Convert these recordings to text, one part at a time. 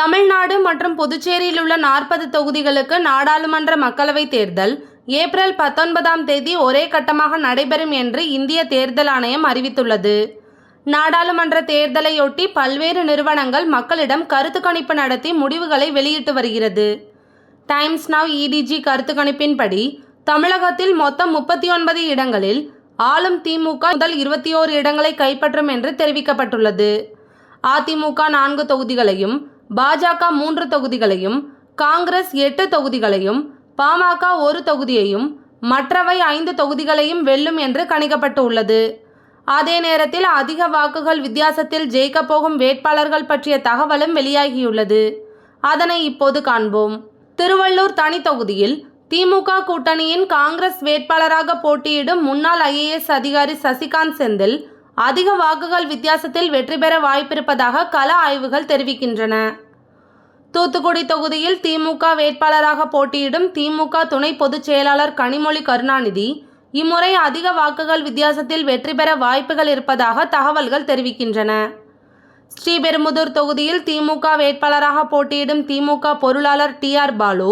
தமிழ்நாடு மற்றும் புதுச்சேரியில் உள்ள நாற்பது தொகுதிகளுக்கு நாடாளுமன்ற மக்களவைத் தேர்தல். ஏப்ரல் பத்தொன்பதாம் தேதி ஒரே கட்டமாக நடைபெறும் என்று இந்திய தேர்தல் ஆணையம் அறிவித்துள்ளது. நாடாளுமன்ற தேர்தலையொட்டி பல்வேறு நிறுவனங்கள் மக்களிடம் கருத்து கணிப்பு நடத்தி முடிவுகளை வெளியிட்டு வருகிறது. டைம்ஸ் நவ் இடிஜி கருத்து கணிப்பின்படி தமிழகத்தில் மொத்தம் முப்பத்தி ஒன்பது இடங்களில் ஆளும் திமுக முதல் இருபத்தி ஓரு இடங்களை கைப்பற்றும் என்று தெரிவிக்கப்பட்டுள்ளது. அதிமுக நான்கு தொகுதிகளையும் பாஜக மூன்று தொகுதிகளையும் காங்கிரஸ் எட்டு தொகுதிகளையும் பாமக ஒரு தொகுதியையும் மற்றவை ஐந்து தொகுதிகளையும் வெல்லும் என்று கணிக்கப்பட்டு உள்ளது. அதே நேரத்தில் அதிக வாக்குகள் வித்தியாசத்தில் ஜெயிக்கப் போகும் வேட்பாளர்கள் பற்றிய தகவலும் வெளியாகியுள்ளது. அதனை இப்போது காண்போம். திருவள்ளூர் தனி தொகுதியில் திமுக கூட்டணியின் காங்கிரஸ் வேட்பாளராக போட்டியிடும் முன்னாள் ஐஏஎஸ் அதிகாரி சசிகாந்த் செந்தில் அதிக வாக்குகள் வித்தியாசத்தில் வெற்றி பெற வாய்ப்பிருப்பதாக கள ஆய்வுகள் தெரிவிக்கின்றன. தூத்துக்குடி தொகுதியில் திமுக வேட்பாளராக போட்டியிடும் திமுக துணை பொதுச் செயலாளர் கனிமொழி கருணாநிதி இம்முறை அதிக வாக்குகள் வித்தியாசத்தில் வெற்றி பெற வாய்ப்புகள் இருப்பதாக தகவல்கள் தெரிவிக்கின்றன. ஸ்ரீபெரும்புதூர் தொகுதியில் திமுக வேட்பாளராக போட்டியிடும் திமுக பொருளாளர் டி ஆர் பாலு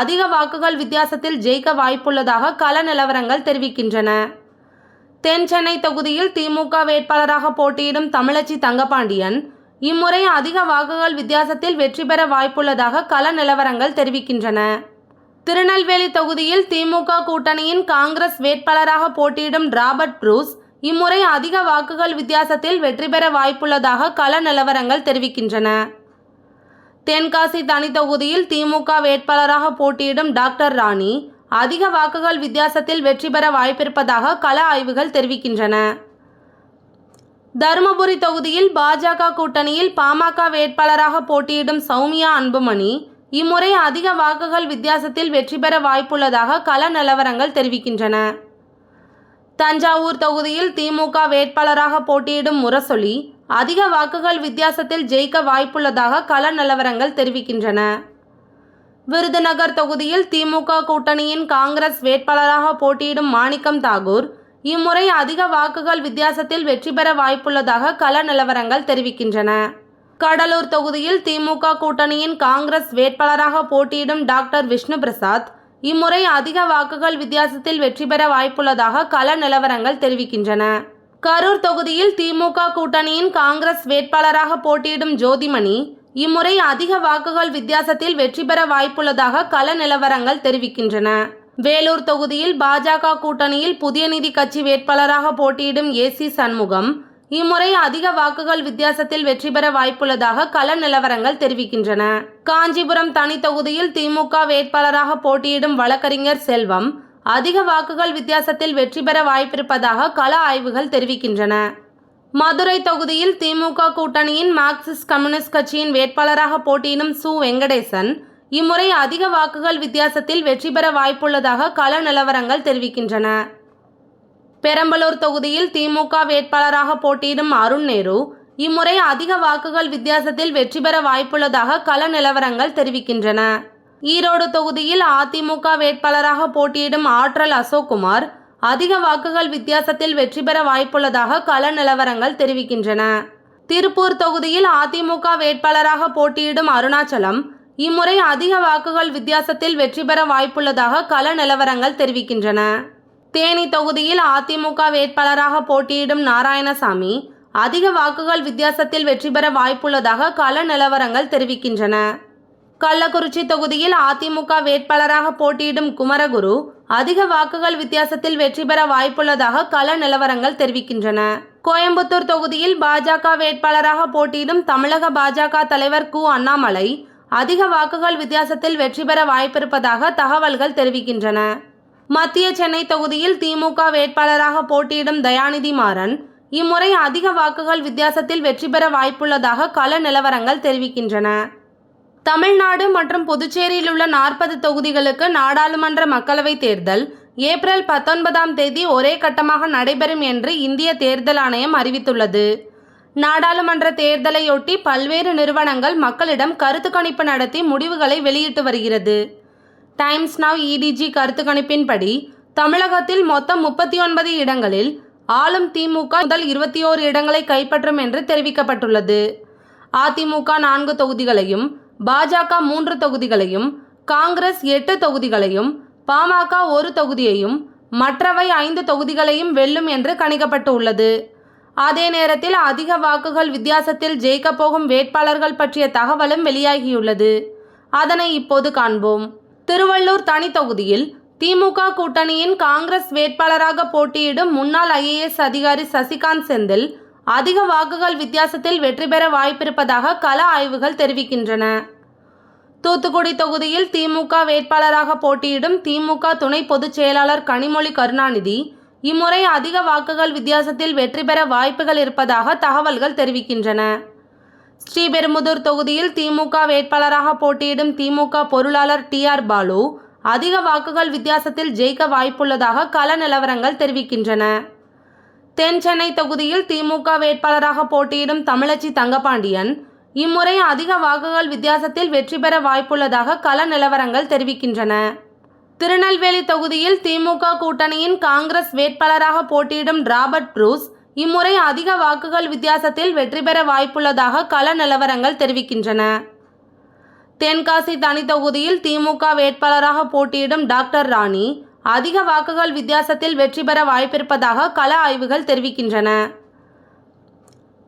அதிக வாக்குகள் வித்தியாசத்தில் ஜெயிக்க வாய்ப்புள்ளதாக கள நிலவரங்கள் தெரிவிக்கின்றன. தென் சென்னை தொகுதியில் திமுக வேட்பாளராக போட்டியிடும் தமிழச்சி தங்கபாண்டியன் இம்முறை அதிக வாக்குகள் வித்தியாசத்தில் வெற்றி பெற வாய்ப்புள்ளதாக கள நிலவரங்கள் தெரிவிக்கின்றன. திருநெல்வேலி தொகுதியில் திமுக கூட்டணியின் காங்கிரஸ் வேட்பாளராக போட்டியிடும் ராபர்ட் ப்ரூஸ் இம்முறை அதிக வாக்குகள் வித்தியாசத்தில் வெற்றி பெற வாய்ப்புள்ளதாக கள நிலவரங்கள் தெரிவிக்கின்றன. தென்காசி தனி தொகுதியில் திமுக வேட்பாளராக போட்டியிடும் டாக்டர் ராணி அதிக வாக்குகள் வித்தியாசத்தில் வெற்றி பெற வாய்ப்பிருப்பதாக கள ஆய்வுகள் தெரிவிக்கின்றன. தருமபுரி தொகுதியில் பாஜக கூட்டணியில் பாமக வேட்பாளராக போட்டியிடும் சௌமியா அன்புமணி இம்முறை அதிக வாக்குகள் வித்தியாசத்தில் வெற்றி பெற வாய்ப்புள்ளதாக கள நிலவரங்கள் தெரிவிக்கின்றன. தஞ்சாவூர் தொகுதியில் திமுக வேட்பாளராக போட்டியிடும் முரசொலி அதிக வாக்குகள் வித்தியாசத்தில் ஜெயிக்க வாய்ப்புள்ளதாக கள நிலவரங்கள் தெரிவிக்கின்றன. விருதுநகர் தொகுதியில் திமுக கூட்டணியின் காங்கிரஸ் வேட்பாளராக போட்டியிடும் மாணிக்கம் தாகூர் இம்முறை அதிக வாக்குகள் வித்தியாசத்தில் வெற்றி பெற வாய்ப்புள்ளதாக கள நிலவரங்கள் தெரிவிக்கின்றன. கடலூர் தொகுதியில் திமுக கூட்டணியின் காங்கிரஸ் வேட்பாளராக போட்டியிடும் டாக்டர் விஷ்ணு பிரசாத் இம்முறை அதிக வாக்குகள் வித்தியாசத்தில் வெற்றி பெற வாய்ப்புள்ளதாக கள நிலவரங்கள் தெரிவிக்கின்றன. கரூர் தொகுதியில் திமுக கூட்டணியின் காங்கிரஸ் வேட்பாளராக போட்டியிடும் ஜோதிமணி இம்முறை அதிக வாக்குகள் வித்தியாசத்தில் வெற்றி பெற வாய்ப்புள்ளதாக கள நிலவரங்கள் தெரிவிக்கின்றன. வேலூர் தொகுதியில் பாஜக கூட்டணியில் புதிய நிதி கட்சி வேட்பாளராக போட்டியிடும் ஏசி சண்முகம் இம்முறை அதிக வாக்குகள் வித்தியாசத்தில் வெற்றி பெற வாய்ப்புள்ளதாக கள நிலவரங்கள் தெரிவிக்கின்றன. காஞ்சிபுரம் தனி தொகுதியில் திமுக வேட்பாளராக போட்டியிடும் வழக்கறிஞர் செல்வம் அதிக வாக்குகள் வித்தியாசத்தில் வெற்றி பெற வாய்ப்பிருப்பதாக கள ஆய்வுகள் தெரிவிக்கின்றன. மதுரை தொகுதியில் திமுக கூட்டணியின் மார்க்சிஸ்ட் கம்யூனிஸ்ட் கட்சியின் வேட்பாளராக போட்டியிடும் சு. வெங்கடேசன் இம்முறை அதிக வாக்குகள் வித்தியாசத்தில் வெற்றி பெற வாய்ப்புள்ளதாக கள நிலவரங்கள் தெரிவிக்கின்றன. பெரம்பலூர் தொகுதியில் திமுக வேட்பாளராக போட்டியிடும் அருண் நேரு இம்முறை அதிக வாக்குகள் வித்தியாசத்தில் வெற்றி பெற வாய்ப்புள்ளதாக கள நிலவரங்கள் தெரிவிக்கின்றன. ஈரோடு தொகுதியில் அதிமுக வேட்பாளராக போட்டியிடும் ஆற்றல் அசோக்குமார் அதிக வாக்குகள் வித்தியாசத்தில் வெற்றி பெற வாய்ப்புள்ளதாக கள நிலவரங்கள் தெரிவிக்கின்றன. திருப்பூர் தொகுதியில் அதிமுக வேட்பாளராக போட்டியிடும் அருணாச்சலம் இம்முறை அதிக வாக்குகள் வித்தியாசத்தில் வெற்றி பெற வாய்ப்புள்ளதாக கள நிலவரங்கள் தெரிவிக்கின்றன. தேனி தொகுதியில் அதிமுக வேட்பாளராக போட்டியிடும் நாராயணசாமி அதிக வாக்குகள் வித்தியாசத்தில் வெற்றி பெற வாய்ப்புள்ளதாக கள நிலவரங்கள் தெரிவிக்கின்றன. கள்ளக்குறிச்சி தொகுதியில் அதிமுக வேட்பாளராக போட்டியிடும் குமரகுரு அதிக வாக்குகள் வித்தியாசத்தில் வெற்றி பெற வாய்ப்புள்ளதாக கள நிலவரங்கள் தெரிவிக்கின்றன. கோயம்புத்தூர் தொகுதியில் பாஜக வேட்பாளராக போட்டியிடும் தமிழக பாஜக தலைவர் கு. அண்ணாமலை அதிக வாக்குகள் வித்தியாசத்தில் வெற்றி பெற வாய்ப்பிருப்பதாக தகவல்கள் தெரிவிக்கின்றன. மத்திய சென்னை தொகுதியில் திமுக வேட்பாளராக போட்டியிடும் தயாநிதி மாறன் இம்முறை அதிக வாக்குகள் வித்தியாசத்தில் வெற்றி பெற வாய்ப்புள்ளதாக கள நிலவரங்கள் தெரிவிக்கின்றன. தமிழ்நாடு மற்றும் புதுச்சேரியில் உள்ள நாற்பது தொகுதிகளுக்கு நாடாளுமன்ற மக்களவைத் தேர்தல். ஏப்ரல் பத்தொன்பதாம் தேதி ஒரே கட்டமாக நடைபெறும் என்று இந்திய தேர்தல் ஆணையம் அறிவித்துள்ளது. நாடாளுமன்ற தேர்தலையொட்டி பல்வேறு நிறுவனங்கள் மக்களிடம் கருத்து கணிப்பு நடத்தி முடிவுகளை வெளியிட்டு வருகிறது. டைம்ஸ் நவ் இடிஜி கருத்து கணிப்பின்படி தமிழகத்தில் மொத்தம் முப்பத்தி ஒன்பது இடங்களில் ஆளும் திமுக முதல் இருபத்தி ஓரு இடங்களை கைப்பற்றும் என்று தெரிவிக்கப்பட்டுள்ளது. அதிமுக நான்கு தொகுதிகளையும் பாஜக மூன்று தொகுதிகளையும் காங்கிரஸ் எட்டு தொகுதிகளையும் பாமக ஒரு தொகுதியையும் மற்றவை ஐந்து தொகுதிகளையும் வெல்லும் என்று கணிக்கப்பட்டு உள்ளது அதே நேரத்தில் அதிக வாக்குகள் வித்தியாசத்தில் ஜெயிக்கப் போகும் வேட்பாளர்கள் பற்றிய தகவலும் வெளியாகியுள்ளது. அதனை இப்போது காண்போம். திருவள்ளூர் தனி தொகுதியில் திமுக கூட்டணியின் காங்கிரஸ் வேட்பாளராக போட்டியிடும் முன்னாள் ஐஏஎஸ் அதிகாரி சசிகாந்த் செந்தில் அதிக வாக்குகள் வித்தியாசத்தில் வெற்றி பெற வாய்ப்பிருப்பதாக கள ஆய்வுகள் தெரிவிக்கின்றன. தூத்துக்குடி தொகுதியில் திமுக வேட்பாளராக போட்டியிடும் திமுக துணை பொதுச் செயலாளர் கனிமொழி கருணாநிதி இம்முறை அதிக வாக்குகள் வித்தியாசத்தில் வெற்றி பெற வாய்ப்புகள் இருப்பதாக தகவல்கள் தெரிவிக்கின்றன. ஸ்ரீபெரும்புதூர் தொகுதியில் திமுக வேட்பாளராக போட்டியிடும் திமுக பொருளாளர் டி ஆர் பாலு அதிக வாக்குகள் வித்தியாசத்தில் ஜெயிக்க வாய்ப்புள்ளதாக கள நிலவரங்கள் தெரிவிக்கின்றன. தென் சென்னை தொகுதியில் திமுக வேட்பாளராக போட்டியிடும் தமிழச்சி தங்கபாண்டியன் இம்முறை அதிக வாக்குகள் வித்தியாசத்தில் வெற்றி பெற வாய்ப்புள்ளதாக கள நிலவரங்கள் தெரிவிக்கின்றன. திருநெல்வேலி தொகுதியில் திமுக கூட்டணியின் காங்கிரஸ் வேட்பாளராக போட்டியிடும் ராபர்ட் ப்ரூஸ் இம்முறை அதிக வாக்குகள் வித்தியாசத்தில் வெற்றி பெற வாய்ப்புள்ளதாக கள நிலவரங்கள் தெரிவிக்கின்றன. தென்காசி தனி தொகுதியில் திமுக வேட்பாளராக போட்டியிடும் டாக்டர் ராணி அதிக வாக்குகள் வித்தியாசத்தில் வெற்றி பெற வாய்ப்பிருப்பதாக கள ஆய்வுகள் தெரிவிக்கின்றன.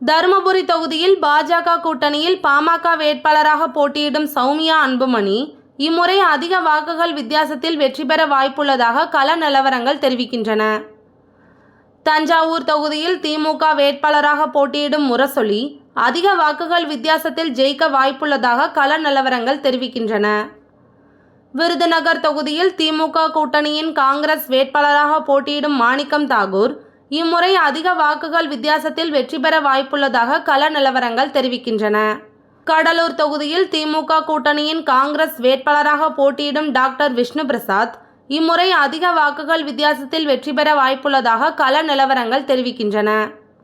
தருமபுரி தொகுதியில் பாஜக கூட்டணியில் பாமக வேட்பாளராக போட்டியிடும் சௌமியா அன்புமணி இம்முறை அதிக வாக்குகள் வித்தியாசத்தில் வெற்றி பெற வாய்ப்புள்ளதாக கள நிலவரங்கள் தெரிவிக்கின்றன. தஞ்சாவூர் தொகுதியில் திமுக வேட்பாளராக போட்டியிடும் முரசொலி அதிக வாக்குகள் வித்தியாசத்தில் ஜெயிக்க வாய்ப்புள்ளதாக கள நிலவரங்கள் தெரிவிக்கின்றன. விருதுநகர் தொகுதியில் திமுக கூட்டணியின் காங்கிரஸ் வேட்பாளராக போட்டியிடும் மாணிக்கம் தாகூர் இம்முறை அதிக வாக்குகள் வித்தியாசத்தில் வெற்றி பெற வாய்ப்புள்ளதாக கள நிலவரங்கள் தெரிவிக்கின்றன. கடலூர் தொகுதியில் திமுக கூட்டணியின் காங்கிரஸ் வேட்பாளராக போட்டியிடும் டாக்டர் விஷ்ணு பிரசாத் இம்முறை அதிக வாக்குகள் வித்தியாசத்தில் வெற்றி பெற வாய்ப்புள்ளதாக கள நிலவரங்கள் தெரிவிக்கின்றன.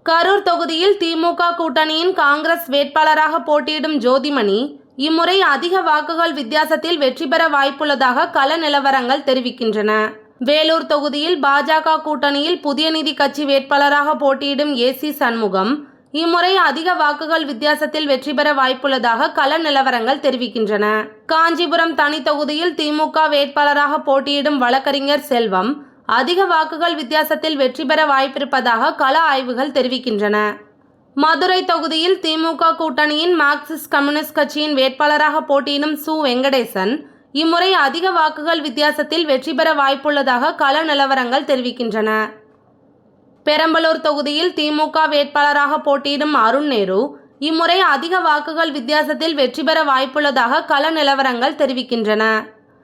கரூர் தொகுதியில் திமுக கூட்டணியின் காங்கிரஸ் வேட்பாளராக போட்டியிடும் ஜோதிமணி இம்முறை அதிக வாக்குகள் வித்தியாசத்தில் வெற்றி பெற வாய்ப்புள்ளதாக கள நிலவரங்கள் தெரிவிக்கின்றன. வேலூர் தொகுதியில் பாஜக கூட்டணியில் புதிய நிதி கட்சி வேட்பாளராக போட்டியிடும் ஏசி சண்முகம் இம்முறை அதிக வாக்குகள் வித்தியாசத்தில் வெற்றி பெற வாய்ப்புள்ளதாக கள நிலவரங்கள் தெரிவிக்கின்றன. காஞ்சிபுரம் தனி தொகுதியில் திமுக வேட்பாளராக போட்டியிடும் வழக்கறிஞர் செல்வம் அதிக வாக்குகள் வித்தியாசத்தில் வெற்றி பெற வாய்ப்பிருப்பதாக கள ஆய்வுகள் தெரிவிக்கின்றன. மதுரை தொகுதியில் திமுக கூட்டணியின் மார்க்சிஸ்ட் கம்யூனிஸ்ட் கட்சியின் வேட்பாளராக போட்டியிடும் சு. வெங்கடேசன் இம்முறை அதிக வாக்குகள் வித்தியாசத்தில் வெற்றி பெற வாய்ப்புள்ளதாக கள நிலவரங்கள் தெரிவிக்கின்றன. பெரம்பலூர் தொகுதியில் திமுக வேட்பாளராக போட்டியிடும் அருண் நேரு இம்முறை அதிக வாக்குகள் வித்தியாசத்தில் வெற்றி பெற வாய்ப்புள்ளதாக கள நிலவரங்கள் தெரிவிக்கின்றன.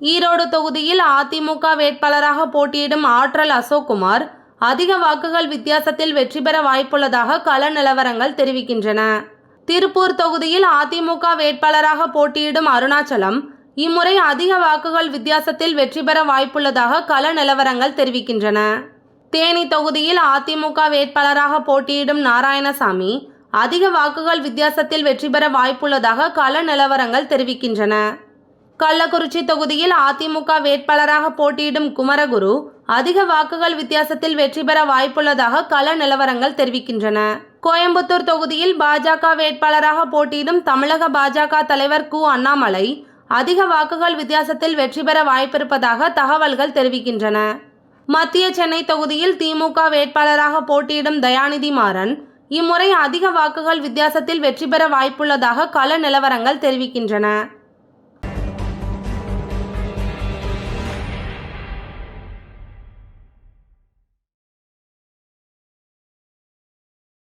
ஈரோடு தொகுதியில் அதிமுக வேட்பாளராக போட்டியிடும் ஆற்றல் அசோக்குமார் அதிக வாக்குகள் வித்தியாசத்தில் வெற்றி பெற வாய்ப்புள்ளதாக கள நிலவரங்கள் தெரிவிக்கின்றன. திருப்பூர் தொகுதியில் அதிமுக வேட்பாளராக போட்டியிடும் அருணாச்சலம் இம்முறை அதிக வாக்குகள் வித்தியாசத்தில் வெற்றி பெற வாய்ப்புள்ளதாக கள நிலவரங்கள் தெரிவிக்கின்றன. தேனி தொகுதியில் அதிமுக வேட்பாளராக போட்டியிடும் நாராயணசாமி அதிக வாக்குகள் வித்தியாசத்தில் வெற்றி பெற வாய்ப்புள்ளதாக கள நிலவரங்கள் தெரிவிக்கின்றன. கள்ளக்குறிச்சி தொகுதியில் அதிமுக வேட்பாளராக போட்டியிடும் குமரகுரு அதிக வாக்குகள் வித்தியாசத்தில் வெற்றி பெற வாய்ப்புள்ளதாக கள நிலவரங்கள் தெரிவிக்கின்றன. கோயம்புத்தூர் தொகுதியில் பாஜக வேட்பாளராக போட்டியிடும் தமிழக பாஜக தலைவர் கு. அண்ணாமலை அதிக வாக்குகள் வித்தியாசத்தில் வெற்றி பெற வாய்ப்பிருப்பதாக தகவல்கள் தெரிவிக்கின்றன. மத்திய சென்னை தொகுதியில் திமுக வேட்பாளராக போட்டியிடும் தயாநிதி மாறன் இம்முறை அதிக வாக்குகள் வித்தியாசத்தில் வெற்றி பெற வாய்ப்புள்ளதாக கள நிலவரங்கள் தெரிவிக்கின்றன.